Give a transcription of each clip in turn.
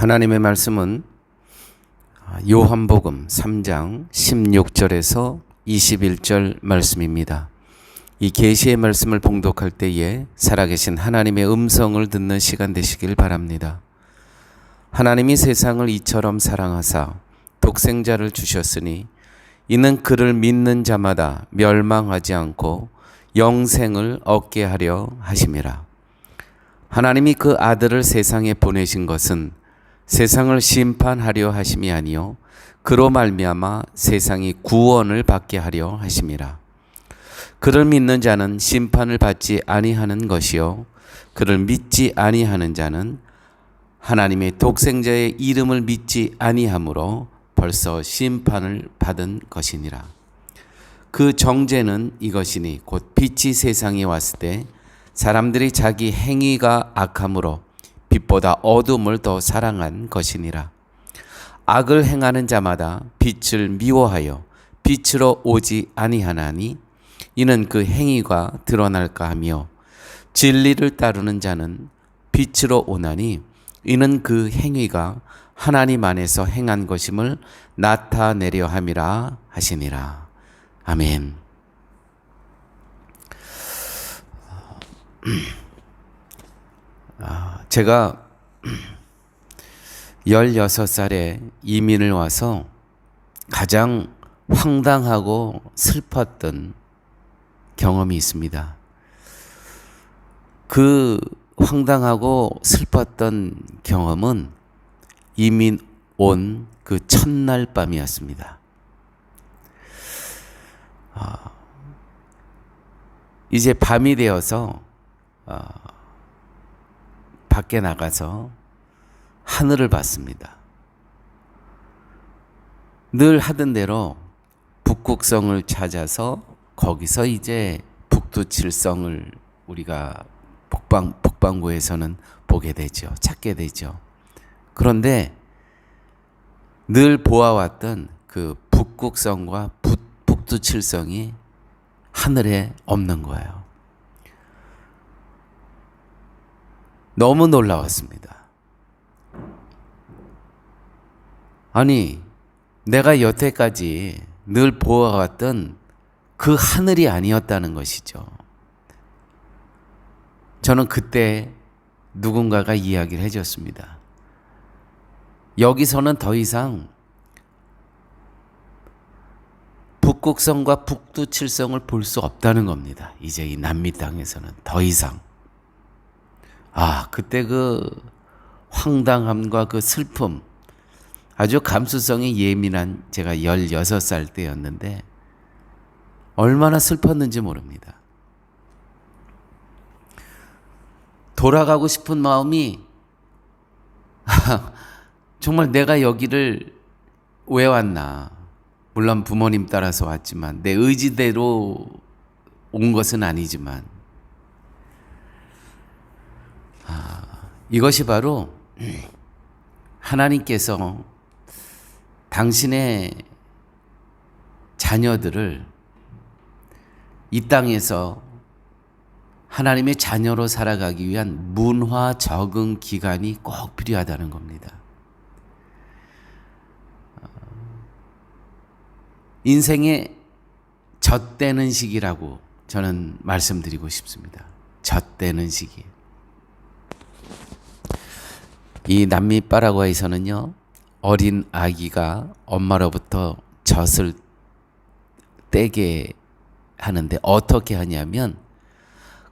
하나님의 말씀은 요한복음 3장 16절에서 21절 말씀입니다. 이 계시의 말씀을 봉독할 때에 살아계신 하나님의 음성을 듣는 시간 되시길 바랍니다. 하나님이 세상을 이처럼 사랑하사 독생자를 주셨으니 이는 그를 믿는 자마다 멸망하지 않고 영생을 얻게 하려 하심이라. 하나님이 그 아들을 세상에 보내신 것은 세상을 심판하려 하심이 아니요 그로 말미암아 세상이 구원을 받게 하려 하심이라. 그를 믿는 자는 심판을 받지 아니하는 것이요 그를 믿지 아니하는 자는 하나님의 독생자의 이름을 믿지 아니하므로 벌써 심판을 받은 것이니라. 그 정죄는 이것이니 곧 빛이 세상에 왔을 때 사람들이 자기 행위가 악함으로 빛보다 어둠을 더 사랑한 것이니라. 악을 행하는 자마다 빛을 미워하여 빛으로 오지 아니하나니 이는 그 행위가 드러날까 하며 진리를 따르는 자는 빛으로 오나니 이는 그 행위가 하나님 안에서 행한 것임을 나타내려 함이라 하시니라. 아멘. 아, 제가 16살에 이민을 와서 가장 황당하고 슬펐던 경험이 있습니다. 그 황당하고 슬펐던 경험은 이민 온 그 첫날 밤이었습니다. 아, 이제 밤이 되어서 아, 밖에 나가서 하늘을 봤습니다. 늘 하던 대로 북극성을 찾아서 거기서 이제 북두칠성을 우리가 북방 북방구에서는 보게 되죠. 찾게 되죠. 그런데 늘 보아왔던 그 북극성과 북, 북두칠성이 하늘에 없는 거예요. 너무 놀라웠습니다. 아니, 내가 여태까지 늘 보아왔던 그 하늘이 아니었다는 것이죠. 저는 그때 누군가가 이야기를 해줬습니다. 여기서는 더 이상 북극성과 북두칠성을 볼 수 없다는 겁니다. 이제 이 남미 땅에서는 더 이상. 아, 그때 그 황당함과 그 슬픔, 아주 감수성이 예민한 제가 16살 때였는데, 얼마나 슬펐는지 모릅니다. 돌아가고 싶은 마음이 정말 내가 여기를 왜 왔나. 물론 부모님 따라서 왔지만 내 의지대로 온 것은 아니지만 아, 이것이 바로 하나님께서 당신의 자녀들을 이 땅에서 하나님의 자녀로 살아가기 위한 문화 적응 기간이 꼭 필요하다는 겁니다. 인생의 젖대는 시기라고 저는 말씀드리고 싶습니다. 젖대는 시기. 이 남미 파라과이에서는요, 어린 아기가 엄마로부터 젖을 떼게 하는데 어떻게 하냐면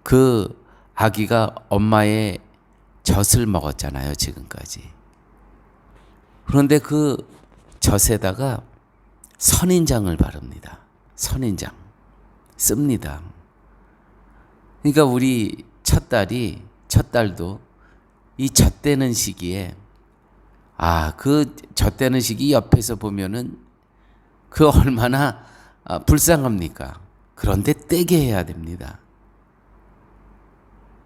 그 아기가 엄마의 젖을 먹었잖아요, 지금까지. 그런데 그 젖에다가 선인장을 바릅니다. 선인장. 씁니다. 그러니까 우리 첫 딸이, 첫 딸도 이 젖대는 시기에, 아, 그 젖대는 시기 옆에서 보면은 그 얼마나 아, 불쌍합니까? 그런데 떼게 해야 됩니다.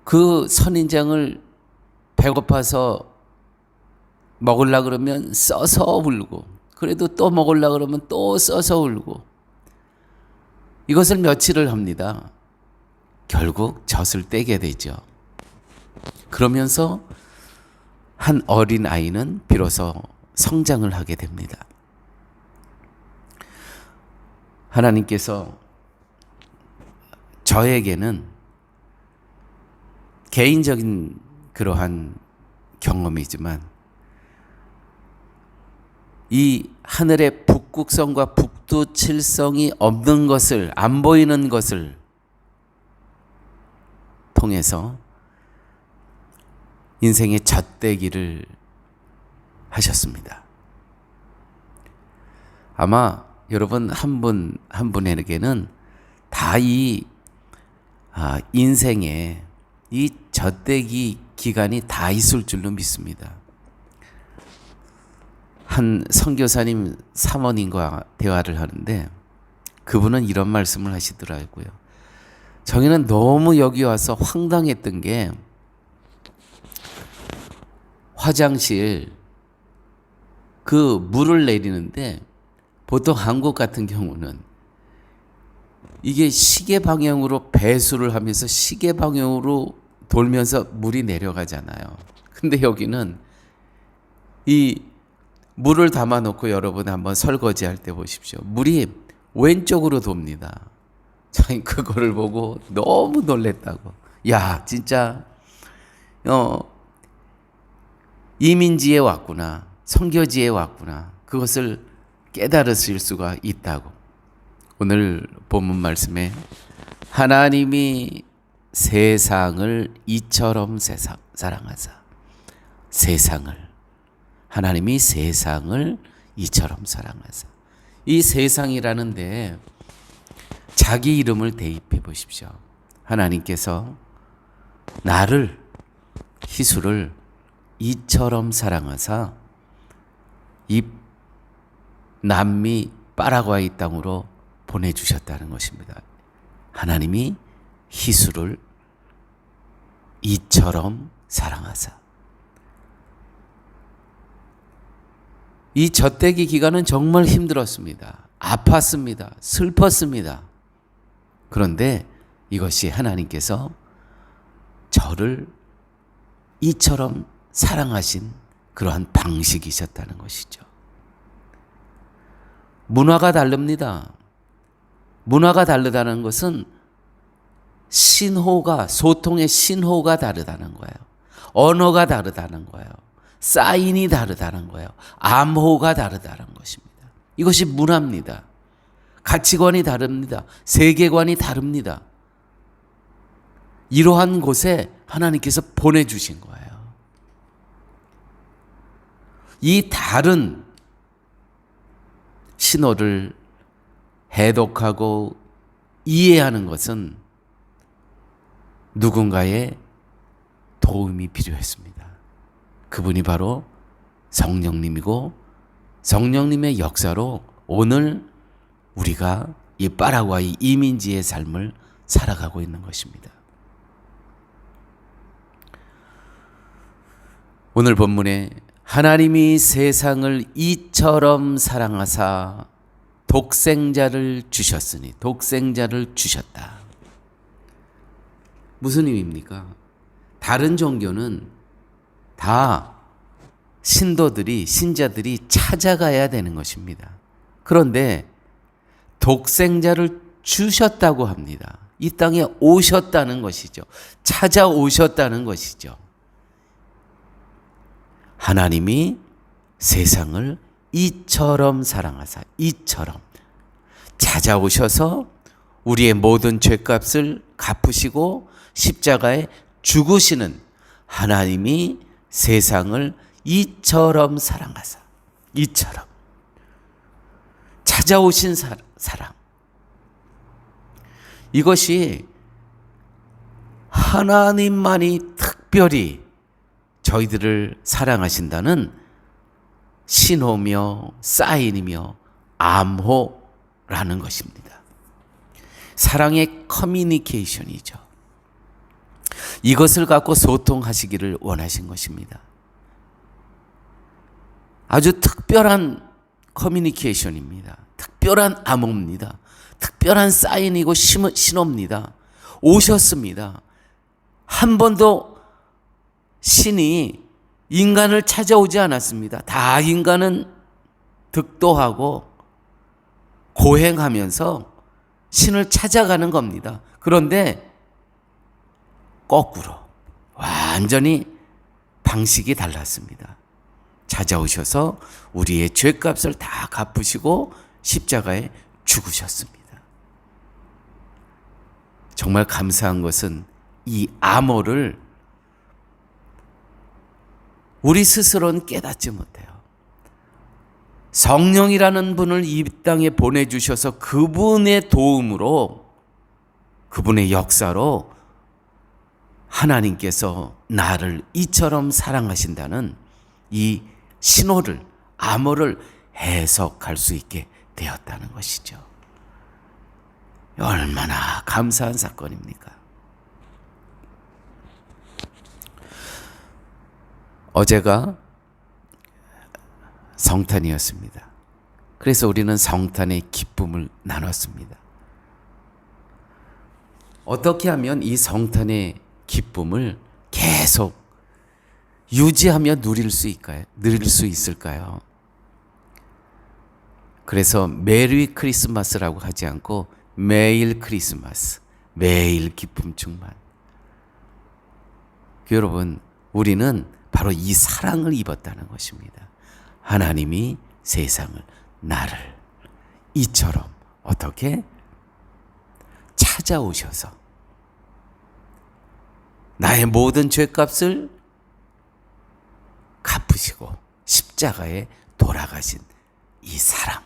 그 선인장을 배고파서 먹으려 그러면 써서 울고 그래도 또 먹으려 그러면 또 써서 울고 이것을 며칠을 합니다. 결국 젖을 떼게 되죠. 그러면서 한 어린 아이는 비로소 성장을 하게 됩니다. 하나님께서 저에게는 개인적인 그러한 경험이지만 이 하늘의 북극성과 북두칠성이 없는 것을 안 보이는 것을 통해서 인생의 잣대기를 하셨습니다. 아마 여러분 한 분 한 분에게는 다이 아, 인생에 이 젖대기 기간이 다 있을 줄로 믿습니다. 한 선교사님 사모님과 대화를 하는데 그분은 이런 말씀을 하시더라고요. 저희는 너무 여기 와서 황당했던 게 화장실 그 물을 내리는데 보통 한국 같은 경우는 이게 시계 방향으로 배수를 하면서 시계 방향으로 돌면서 물이 내려가잖아요. 근데 여기는 이 물을 담아 놓고 여러분 한번 설거지 할 때 보십시오. 물이 왼쪽으로 돕니다. 저희 그거를 보고 너무 놀랬다고. 야, 진짜 어 이민지에 왔구나. 선교지에 왔구나. 그것을 깨달으실 수가 있다고. 오늘 본문 말씀에 하나님이 세상을 이처럼 세상, 사랑하사 세상을 하나님이 세상을 이처럼 사랑하사 이 세상이라는데 자기 이름을 대입해 보십시오. 하나님께서 나를 희수를 이처럼 사랑하사 이 남미 파라과이 땅으로 보내주셨다는 것입니다. 하나님이 희수를 이처럼 사랑하사. 이 젖대기 기간은 정말 힘들었습니다. 아팠습니다. 슬펐습니다. 그런데 이것이 하나님께서 저를 이처럼 사랑하신 그러한 방식이셨다는 것이죠. 문화가 다릅니다. 문화가 다르다는 것은 신호가 소통의 신호가 다르다는 거예요. 언어가 다르다는 거예요. 사인이 다르다는 거예요. 암호가 다르다는 것입니다. 이것이 문화입니다. 가치관이 다릅니다. 세계관이 다릅니다. 이러한 곳에 하나님께서 보내주신 거예요. 이 다른 신호를 해독하고 이해하는 것은 누군가의 도움이 필요했습니다. 그분이 바로 성령님이고 성령님의 역사로 오늘 우리가 이 파라과이 이민지의 삶을 살아가고 있는 것입니다. 오늘 본문에 하나님이 세상을 이처럼 사랑하사 독생자를 주셨으니 독생자를 주셨다. 무슨 의미입니까? 다른 종교는 다 신도들이 신자들이 찾아가야 되는 것입니다. 그런데 독생자를 주셨다고 합니다. 이 땅에 오셨다는 것이죠. 찾아오셨다는 것이죠. 하나님이 세상을 이처럼 사랑하사 이처럼 찾아오셔서 우리의 모든 죄값을 갚으시고 십자가에 죽으시는 하나님이 세상을 이처럼 사랑하사 이처럼 찾아오신 사, 사랑. 이것이 하나님만이 특별히 저희들을 사랑하신다는 신호며 사인이며 암호라는 것입니다. 사랑의 커뮤니케이션이죠. 이것을 갖고 소통하시기를 원하신 것입니다. 아주 특별한 커뮤니케이션입니다. 특별한 암호입니다. 특별한 사인이고 신호입니다. 오셨습니다. 한 번도 신이 인간을 찾아오지 않았습니다. 다 인간은 득도하고 고행하면서 신을 찾아가는 겁니다. 그런데 거꾸로 완전히 방식이 달랐습니다. 찾아오셔서 우리의 죄값을 다 갚으시고 십자가에 죽으셨습니다. 정말 감사한 것은 이 암호를 우리 스스로는 깨닫지 못해요. 성령이라는 분을 이 땅에 보내주셔서 그분의 도움으로 그분의 역사로 하나님께서 나를 이처럼 사랑하신다는 이 신호를 암호를 해석할 수 있게 되었다는 것이죠. 얼마나 감사한 사건입니까? 어제가 성탄이었습니다. 그래서 우리는 성탄의 기쁨을 나눴습니다. 어떻게 하면 이 성탄의 기쁨을 계속 유지하며 누릴 수 있을까요? 누릴 수 있을까요? 그래서 메리 크리스마스라고 하지 않고 매일 크리스마스, 매일 기쁨 충만. 여러분, 우리는 바로 이 사랑을 입었다는 것입니다. 하나님이 세상을 나를 이처럼 어떻게 찾아오셔서 나의 모든 죄값을 갚으시고 십자가에 돌아가신 이 사랑.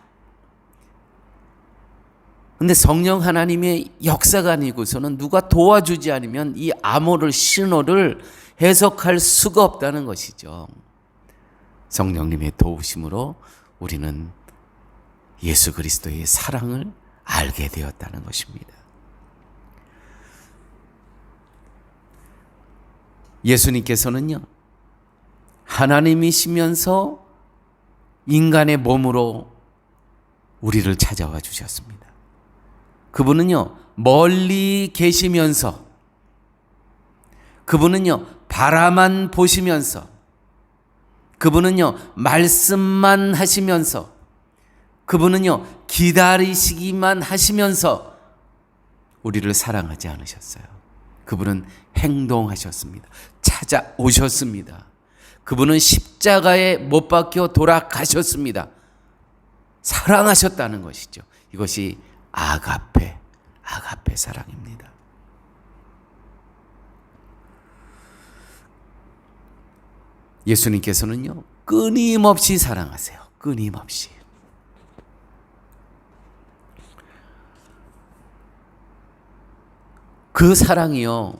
근데 성령 하나님의 역사가 아니고서는 누가 도와주지 않으면 이 암호를 신호를 해석할 수가 없다는 것이죠. 성령님의 도우심으로 우리는 예수 그리스도의 사랑을 알게 되었다는 것입니다. 예수님께서는요, 하나님이시면서 인간의 몸으로 우리를 찾아와 주셨습니다. 그분은요, 멀리 계시면서, 그분은요, 바라만 보시면서, 그분은요, 말씀만 하시면서, 그분은요, 기다리시기만 하시면서 우리를 사랑하지 않으셨어요. 그분은 행동하셨습니다. 찾아오셨습니다. 그분은 십자가에 못 박혀 돌아가셨습니다. 사랑하셨다는 것이죠. 이것이 아가페, 아가페 사랑입니다. 예수님께서는요, 끊임없이 사랑하세요. 끊임없이. 그 사랑이요,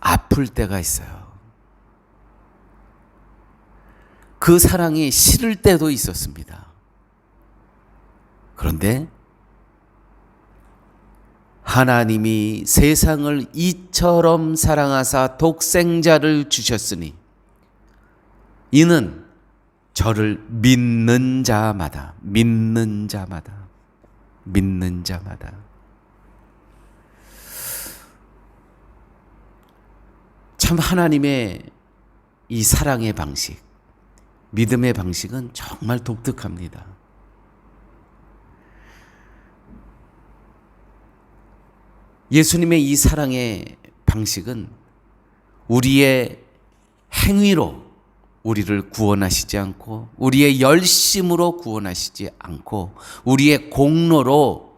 아플 때가 있어요. 그 사랑이 싫을 때도 있었습니다. 그런데 하나님이 세상을 이처럼 사랑하사 독생자를 주셨으니 이는 저를 믿는 자마다 믿는 자마다 믿는 자마다 참 하나님의 이 사랑의 방식 믿음의 방식은 정말 독특합니다. 예수님의 이 사랑의 방식은 우리의 행위로 우리를 구원하시지 않고 우리의 열심으로 구원하시지 않고 우리의 공로로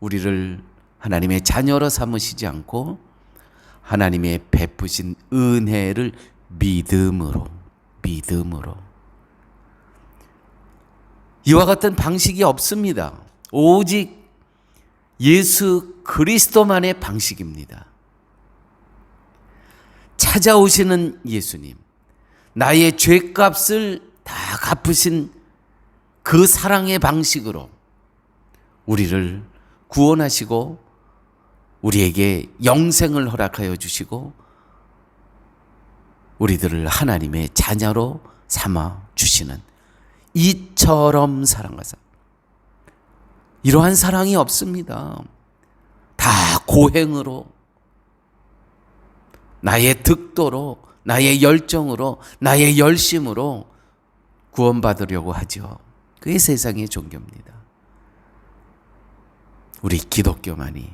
우리를 하나님의 자녀로 삼으시지 않고 하나님의 베푸신 은혜를 믿음으로 믿음으로 이와 같은 방식이 없습니다. 오직 예수 그리스도만의 방식입니다. 찾아오시는 예수님, 나의 죄값을 다 갚으신 그 사랑의 방식으로 우리를 구원하시고 우리에게 영생을 허락하여 주시고 우리들을 하나님의 자녀로 삼아 주시는 이처럼 사랑하사 이러한 사랑이 없습니다. 다 고행으로 나의 득도로 나의 열정으로, 나의 열심으로 구원받으려고 하죠. 그게 세상의 종교입니다. 우리 기독교만이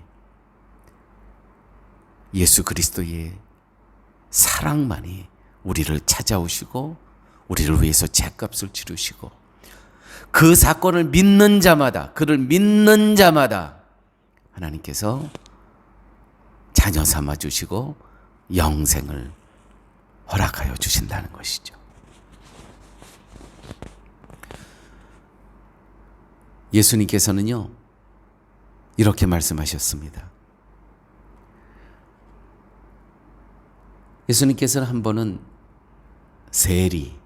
예수 그리스도의 사랑만이 우리를 찾아오시고 우리를 위해서 죄값을 치르시고 그 사건을 믿는 자마다 그를 믿는 자마다 하나님께서 자녀 삼아 주시고 영생을 허락하여 주신다는 것이죠. 예수님께서는요, 이렇게 말씀하셨습니다. 예수님께서는 한 번은 세리,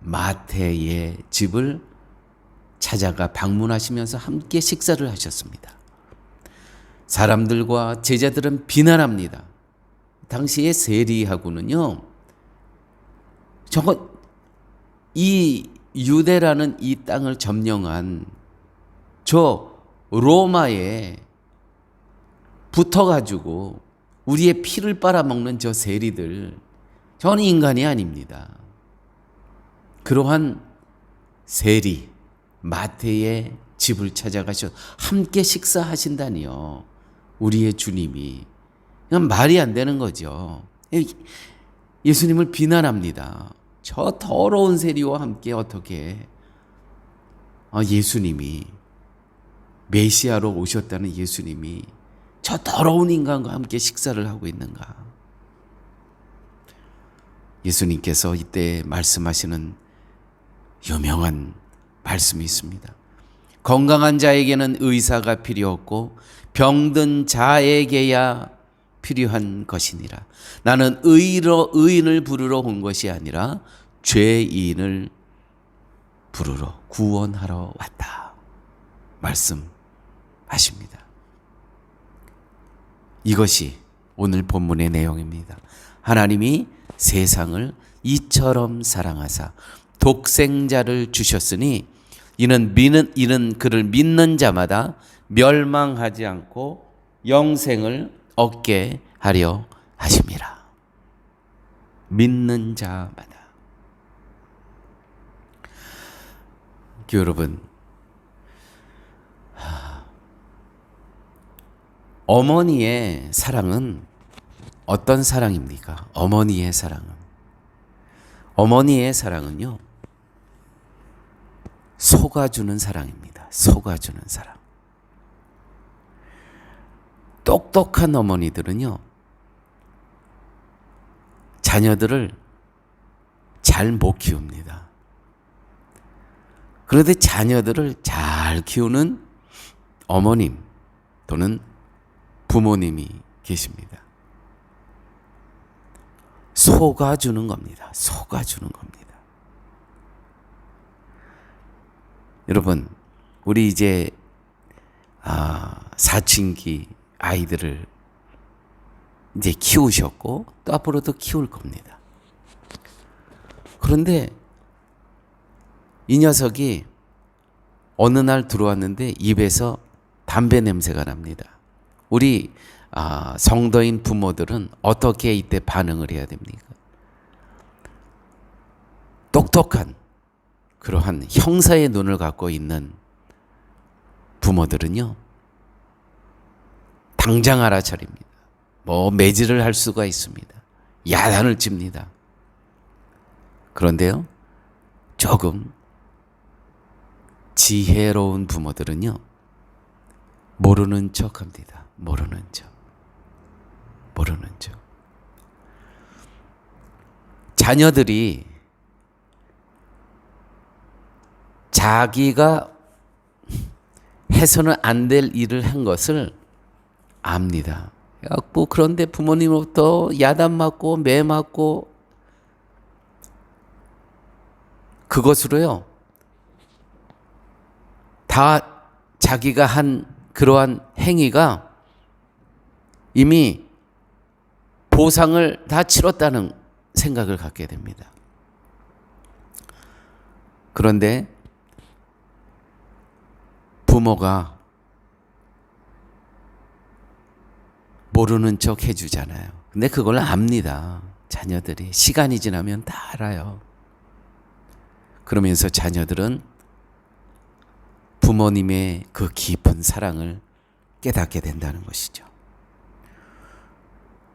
마태의 집을 찾아가 방문하시면서 함께 식사를 하셨습니다. 사람들과 제자들은 비난합니다. 당시의 세리하고는요, 저거, 이 유대라는 이 땅을 점령한 저 로마에 붙어가지고 우리의 피를 빨아먹는 저 세리들, 저는 인간이 아닙니다. 그러한 세리, 마태의 집을 찾아가셔 함께 식사하신다니요. 우리의 주님이. 그냥 말이 안 되는 거죠. 예수님을 비난합니다. 저 더러운 세리와 함께 어떻게 아, 예수님이 메시아로 오셨다는 예수님이 저 더러운 인간과 함께 식사를 하고 있는가? 예수님께서 이때 말씀하시는 유명한 말씀이 있습니다. 건강한 자에게는 의사가 필요 없고 병든 자에게야 필요한 것이니라. 나는 의로 의인을 부르러 온 것이 아니라 죄인을 부르러 구원하러 왔다. 말씀하십니다. 이것이 오늘 본문의 내용입니다. 하나님이 세상을 이처럼 사랑하사 독생자를 주셨으니 이는 믿는 이는 그를 믿는 자마다 멸망하지 않고 영생을 얻게 하려 하심이라. 믿는 자마다. 여러분, 어머니의 사랑은 어떤 사랑입니까? 어머니의 사랑은. 어머니의 사랑은요, 속아주는 사랑입니다. 속아주는 사랑. 똑똑한 어머니들은요, 자녀들을 잘 못 키웁니다. 그런데 자녀들을 잘 키우는 어머님 또는 부모님이 계십니다. 속아주는 겁니다. 속아주는 겁니다. 여러분, 우리 이제 아, 사춘기 아이들을 이제 키우셨고 또 앞으로도 키울 겁니다. 그런데 이 녀석이 어느 날 들어왔는데 입에서 담배 냄새가 납니다. 우리 아, 성도인 부모들은 어떻게 이때 반응을 해야 됩니까? 똑똑한 그러한 형사의 눈을 갖고 있는 부모들은요, 당장 알아차립니다. 뭐 매질을 할 수가 있습니다. 야단을 칩니다. 그런데요, 조금 지혜로운 부모들은요, 모르는 척 합니다. 모르는 척. 모르는 척. 자녀들이 자기가 해서는 안 될 일을 한 것을 압니다. 뭐 그런데 부모님으로부터 야단 맞고 매 맞고 그것으로요. 다 자기가 한 그러한 행위가 이미 보상을 다 치렀다는 생각을 갖게 됩니다. 그런데 부모가 모르는 척 해주잖아요. 근데 그걸 압니다. 자녀들이 시간이 지나면 다 알아요. 그러면서 자녀들은 부모님의 그 깊은 사랑을 깨닫게 된다는 것이죠.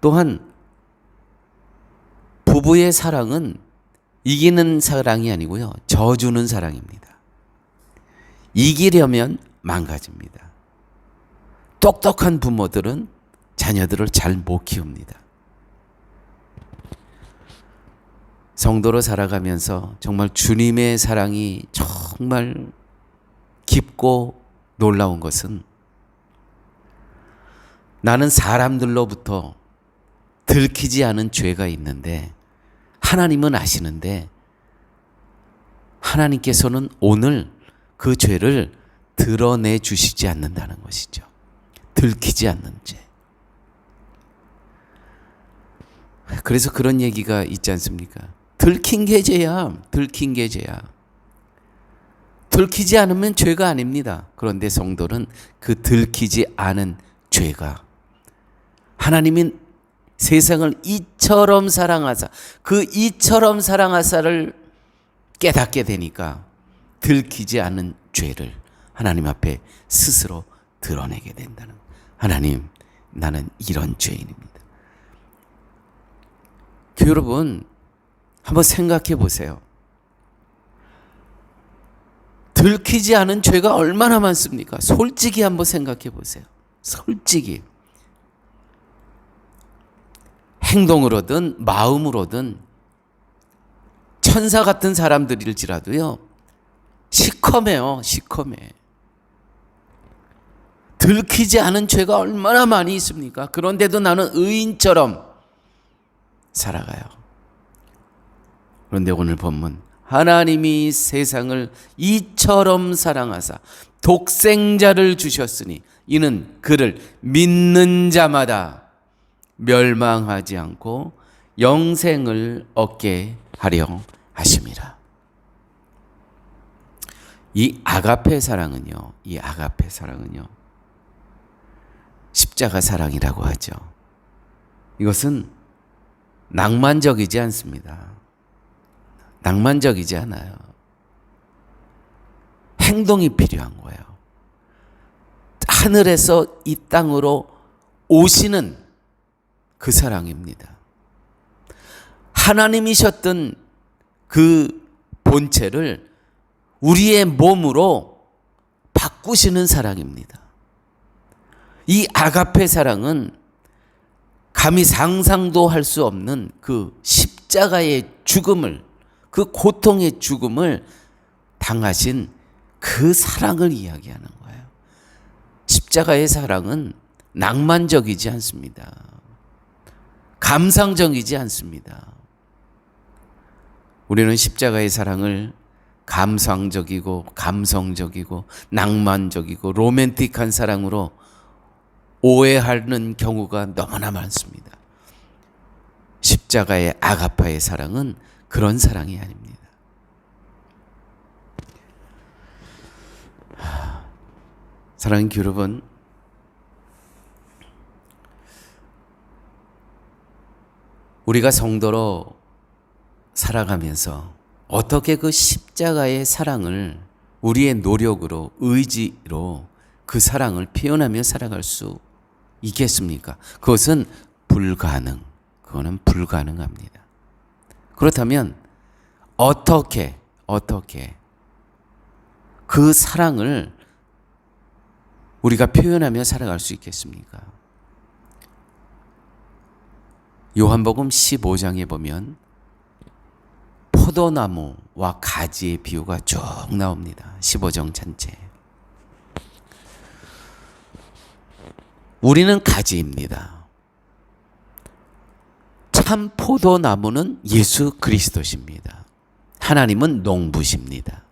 또한 부부의 사랑은 이기는 사랑이 아니고요. 져주는 사랑입니다. 이기려면 망가집니다. 똑똑한 부모들은 자녀들을 잘 못 키웁니다. 성도로 살아가면서 정말 주님의 사랑이 정말 깊고 놀라운 것은 나는 사람들로부터 들키지 않은 죄가 있는데 하나님은 아시는데 하나님께서는 오늘 그 죄를 드러내 주시지 않는다는 것이죠. 들키지 않는 죄. 그래서 그런 얘기가 있지 않습니까? 들킨 게 죄야. 들킨 게 죄야. 들키지 않으면 죄가 아닙니다. 그런데 성도는 그 들키지 않은 죄가 하나님이 세상을 이처럼 사랑하사 그 이처럼 사랑하사를 깨닫게 되니까 들키지 않은 죄를 하나님 앞에 스스로 드러내게 된다는 하나님 나는 이런 죄인입니다. 그 여러분 한번 생각해 보세요. 들키지 않은 죄가 얼마나 많습니까? 솔직히 한번 생각해 보세요. 솔직히. 행동으로든 마음으로든 천사 같은 사람들일지라도요. 시커매요. 시커매. 들키지 않은 죄가 얼마나 많이 있습니까? 그런데도 나는 의인처럼 살아가요. 그런데 오늘 본문 하나님이 세상을 이처럼 사랑하사 독생자를 주셨으니 이는 그를 믿는 자마다 멸망하지 않고 영생을 얻게 하려 하심이라. 이 아가페 사랑은요. 이 아가페 사랑은요. 십자가 사랑이라고 하죠. 이것은 낭만적이지 않습니다. 낭만적이지 않아요. 행동이 필요한 거예요. 하늘에서 이 땅으로 오시는 그 사랑입니다. 하나님이셨던 그 본체를 우리의 몸으로 바꾸시는 사랑입니다. 이 아가페 사랑은 감히 상상도 할 수 없는 그 십자가의 죽음을 그 고통의 죽음을 당하신 그 사랑을 이야기하는 거예요. 십자가의 사랑은 낭만적이지 않습니다. 감상적이지 않습니다. 우리는 십자가의 사랑을 감상적이고 감성적이고 낭만적이고 로맨틱한 사랑으로 오해하는 경우가 너무나 많습니다. 십자가의 아가파의 사랑은 그런 사랑이 아닙니다. 사랑하는 여러분, 우리가 성도로 살아가면서 어떻게 그 십자가의 사랑을 우리의 노력으로, 의지로 그 사랑을 표현하며 살아갈 수 있겠습니까? 그것은 불가능. 그거는 불가능합니다. 그렇다면 어떻게 어떻게 그 사랑을 우리가 표현하며 살아갈 수 있겠습니까? 요한복음 15장에 보면 포도나무와 가지의 비유가 쭉 나옵니다. 15장 전체. 우리는 가지입니다. 참 포도나무는 예수 그리스도십니다. 하나님은 농부십니다.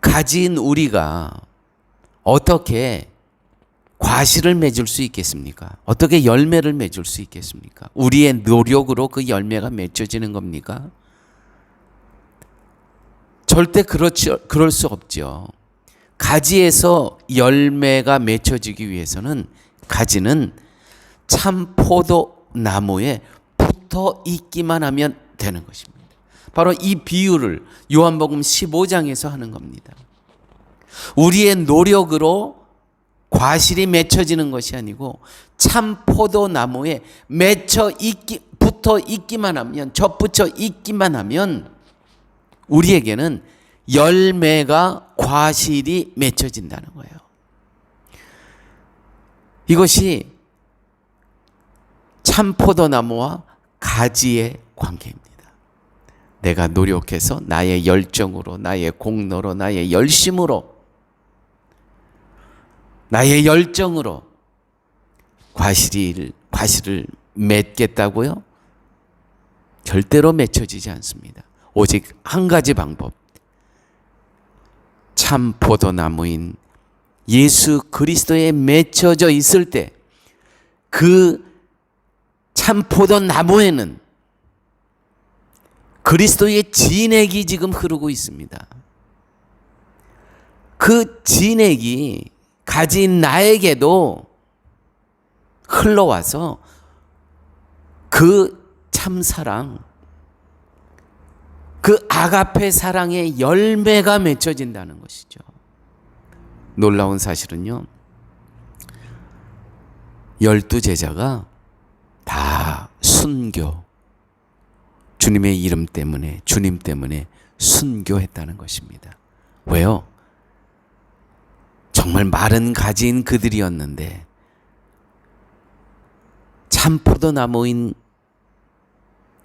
가지인 우리가 어떻게 과실을 맺을 수 있겠습니까? 어떻게 열매를 맺을 수 있겠습니까? 우리의 노력으로 그 열매가 맺혀지는 겁니까? 절대 그렇지, 그럴 수 없죠. 가지에서 열매가 맺혀지기 위해서는 가지는 참 포도 나무에 붙어 있기만 하면 되는 것입니다. 바로 이 비유를 요한복음 15장에서 하는 겁니다. 우리의 노력으로 과실이 맺혀지는 것이 아니고 참 포도나무에 맺혀 있기 붙어 있기만 하면 접붙여 있기만 하면 우리에게는 열매가 과실이 맺혀진다는 거예요. 이것이 참 포도나무와 가지의 관계입니다. 내가 노력해서 나의 열정으로, 나의 공로로, 나의 열심으로, 나의 열정으로 과실을, 과실을 맺겠다고요? 절대로 맺혀지지 않습니다. 오직 한 가지 방법. 참 포도나무인 예수 그리스도에 맺혀져 있을 때 그 참 포도나무에는 그리스도의 진액이 지금 흐르고 있습니다. 그 진액이 가진 나에게도 흘러와서 그 참 사랑, 그 아가페 사랑의 열매가 맺혀진다는 것이죠. 놀라운 사실은요. 열두 제자가 다 순교, 주님의 이름 때문에, 주님 때문에 순교했다는 것입니다. 왜요? 정말 마른 가지인 그들이었는데, 참 포도나무인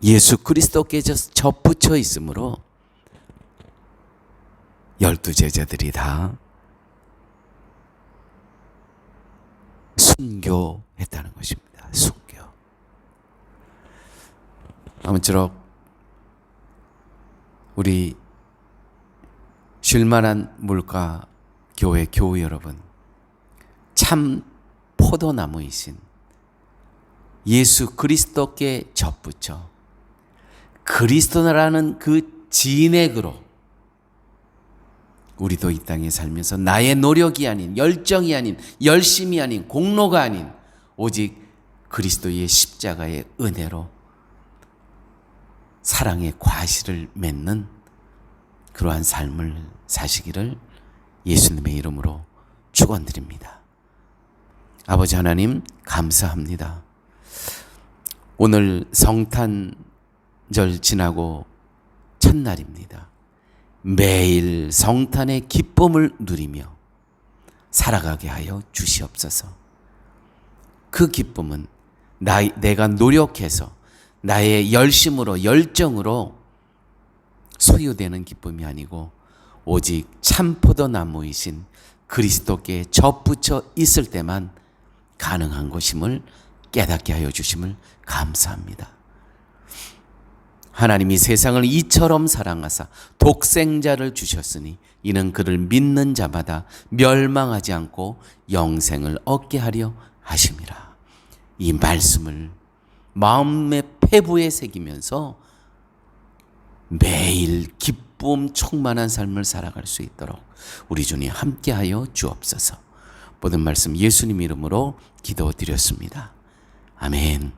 예수 그리스도께서 접붙여 있으므로 열두 제자들이 다 순교했다는 것입니다. 순교. 아무쪼록 우리 쉴만한 물가 교회 교우 여러분 참 포도나무이신 예수 그리스도께 접붙여 그리스도라는 그 진액으로 우리도 이 땅에 살면서 나의 노력이 아닌 열정이 아닌 열심이 아닌 공로가 아닌 오직 그리스도의 십자가의 은혜로 사랑의 과실을 맺는 그러한 삶을 사시기를 예수님의 이름으로 축원드립니다. 아버지 하나님 감사합니다. 오늘 성탄절 지나고 첫날입니다. 매일 성탄의 기쁨을 누리며 살아가게 하여 주시옵소서. 그 기쁨은 나, 내가 노력해서 나의 열심으로 열정으로 소유되는 기쁨이 아니고 오직 참 포도나무이신 그리스도께 접붙여 있을 때만 가능한 것임을 깨닫게 하여 주심을 감사합니다. 하나님이 세상을 이처럼 사랑하사 독생자를 주셨으니 이는 그를 믿는 자마다 멸망하지 않고 영생을 얻게 하려 하심이라. 이 말씀을 마음의 폐부에 새기면서 매일 기쁨 충만한 삶을 살아갈 수 있도록 우리 주님 함께하여 주옵소서. 모든 말씀 예수님 이름으로 기도드렸습니다. 아멘.